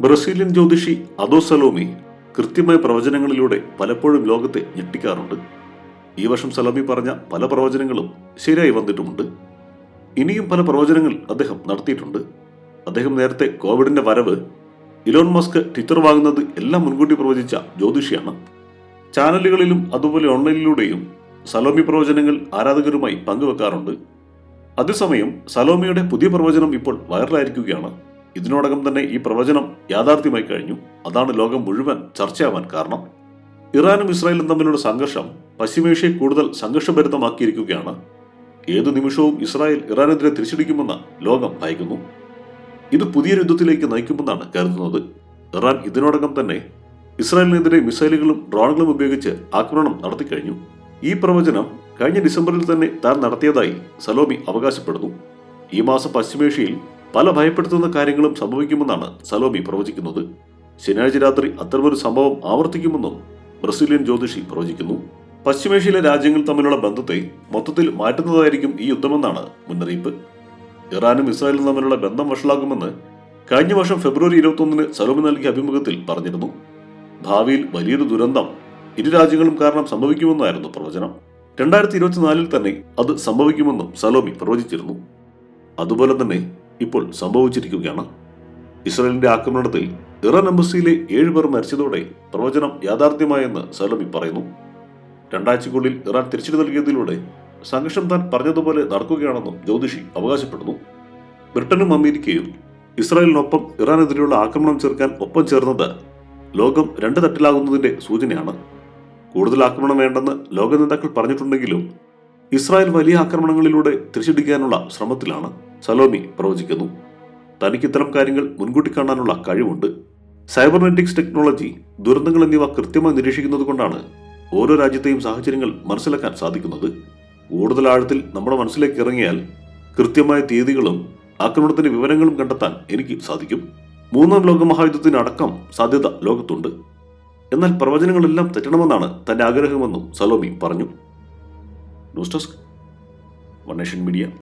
Brazilian ജ്യോതിഷി അതോ സലോമി കൃത്യമായ പ്രവചനങ്ങളിലൂടെ പലപ്പോഴും ലോകത്തെ ഞെട്ടിക്കാറുണ്ട്. ഈ വർഷം സലോമി പറഞ്ഞ പല പ്രവചനങ്ങളും ശരിയായി വന്നിട്ടുമുണ്ട്. ഇനിയും പല പ്രവചനങ്ങൾ അദ്ദേഹം നടത്തിയിട്ടുണ്ട്. അദ്ദേഹം നേരത്തെ കോവിഡിന്റെ വരവ് ഇലോൺ മസ്ക് ട്വിറ്റർ വാങ്ങുന്നത് എല്ലാം മുൻകൂട്ടി പ്രവചിച്ച ജ്യോതിഷിയാണ്. ചാനലുകളിലും അതുപോലെ ഓൺലൈനിലൂടെയും സലോമി പ്രവചനങ്ങൾ ആരാധകരുമായി പങ്കുവെക്കാറുണ്ട്. അതേസമയം സലോമിയുടെ പുതിയ പ്രവചനം ഇപ്പോൾ വൈറലായിരിക്കുകയാണ്. ഇതിനോടകം തന്നെ ഈ പ്രവചനം യാഥാർത്ഥ്യമായി കഴിഞ്ഞു. അതാണ് ലോകം മുഴുവൻ ചർച്ചയാവാൻ കാരണം. ഇറാനും ഇസ്രായേലും തമ്മിലുള്ള സംഘർഷം പശ്ചിമേഷ്യയെ കൂടുതൽ സംഘർഷഭരിതമാക്കിയിരിക്കുകയാണ്. ഏതു നിമിഷവും ഇസ്രായേൽ ഇറാനെതിരെ തിരിച്ചടിക്കുമെന്ന് ലോകം ഭയക്കുന്നു ഇത് പുതിയ യുദ്ധത്തിലേക്ക് നയിക്കുമെന്നാണ് കരുതുന്നത്. ഇറാൻ ഇതിനോടകം തന്നെ ഇസ്രായേലിനെതിരെ മിസൈലുകളും ഡ്രോണുകളും ഉപയോഗിച്ച് ആക്രമണം നടത്തിക്കഴിഞ്ഞു. ഈ പ്രവചനം കഴിഞ്ഞ ഡിസംബറിൽ തന്നെ താൻ നടത്തിയതായി സലോമി അവകാശപ്പെടുന്നു. ഈ മാസം പശ്ചിമേഷ്യയിൽ പല ഭയപ്പെടുത്തുന്ന കാര്യങ്ങളും സംഭവിക്കുമെന്നാണ് സലോമി പ്രവചിക്കുന്നത്. ശനിയാഴ്ച രാത്രി അത്തരമൊരു സംഭവം ആവർത്തിക്കുമെന്നും ബ്രസീലിയൻ ജ്യോതിഷി പ്രവചിക്കുന്നു. പശ്ചിമേഷ്യയിലെ രാജ്യങ്ങൾ തമ്മിലുള്ള ബന്ധത്തെ മൊത്തത്തിൽ മാറ്റുന്നതായിരിക്കും ഈ യുദ്ധമെന്നാണ് മുന്നറിയിപ്പ്. ഇറാനും ഇസ്രായേലും തമ്മിലുള്ള ബന്ധം വഷളാകുമെന്ന് കഴിഞ്ഞ വർഷം ഫെബ്രുവരി ഇരുപത്തൊന്നിന് സലോമി നൽകിയ അഭിമുഖത്തിൽ പറഞ്ഞിരുന്നു. ഭാവിയിൽ വലിയൊരു ദുരന്തം ഇരു രാജ്യങ്ങളും കാരണം സംഭവിക്കുമെന്നായിരുന്നു പ്രവചനം. രണ്ടായിരത്തി ഇരുപത്തിനാലിൽ തന്നെ അത് സംഭവിക്കുമെന്നും സലോമി പ്രവചിച്ചിരുന്നു. അതുപോലെ തന്നെ ഇപ്പോൾ സംഭവിച്ചിരിക്കുകയാണ്. ഇസ്രായേലിന്റെ ആക്രമണത്തിൽ ഇറാൻ എംബസിയിലെ ഏഴ് പേർ മരിച്ചതോടെ പ്രവചനം യാഥാർത്ഥ്യമായെന്ന് സലമി പറയുന്നു. രണ്ടാഴ്ചക്കുള്ളിൽ ഇറാൻ തിരിച്ചടി നൽകിയതിലൂടെ സംഘർഷം താൻ പറഞ്ഞതുപോലെ നടക്കുകയാണെന്നും ജ്യോതിഷി അവകാശപ്പെടുന്നു. ബ്രിട്ടനും അമേരിക്കയും ഇസ്രായേലിനൊപ്പം ഇറാനെതിരെയുള്ള ആക്രമണം ചേർക്കാൻ ഒപ്പം ചേർന്നത് ലോകം രണ്ട് തട്ടിലാകുന്നതിന്റെ സൂചനയാണ്. കൂടുതൽ ആക്രമണം വേണ്ടെന്ന് ലോക നേതാക്കൾ പറഞ്ഞിട്ടുണ്ടെങ്കിലും ഇസ്രായേൽ വലിയ ആക്രമണങ്ങളിലൂടെ തിരിച്ചടിക്കാനുള്ള ശ്രമത്തിലാണ്. സലോമി പ്രവചിക്കുന്നു. തനിക്ക് ഇത്തരം കാര്യങ്ങൾ മുൻകൂട്ടി കാണാനുള്ള കഴിവുണ്ട്. സൈബർനെറ്റിക്സ് ടെക്നോളജി ദുരന്തങ്ങൾ എന്നിവ കൃത്യമായി നിരീക്ഷിക്കുന്നത് കൊണ്ടാണ് ഓരോ രാജ്യത്തെയും സാഹചര്യങ്ങൾ മനസ്സിലാക്കാൻ സാധിക്കുന്നത്. കൂടുതൽ ആഴത്തിൽ നമ്മുടെ മനസ്സിലേക്ക് ഇറങ്ങിയാൽ കൃത്യമായ തീയതികളും ആക്രമണത്തിന്റെ വിവരങ്ങളും കണ്ടെത്താൻ എനിക്ക് സാധിക്കും. മൂന്നാം ലോകമഹായുദ്ധത്തിനടക്കം സാധ്യത ലോകത്തുണ്ട്. എന്നാൽ പ്രവചനങ്ങളെല്ലാം തെറ്റണമെന്നാണ് തന്റെ ആഗ്രഹമെന്നും സലോമി പറഞ്ഞു. News desk one media.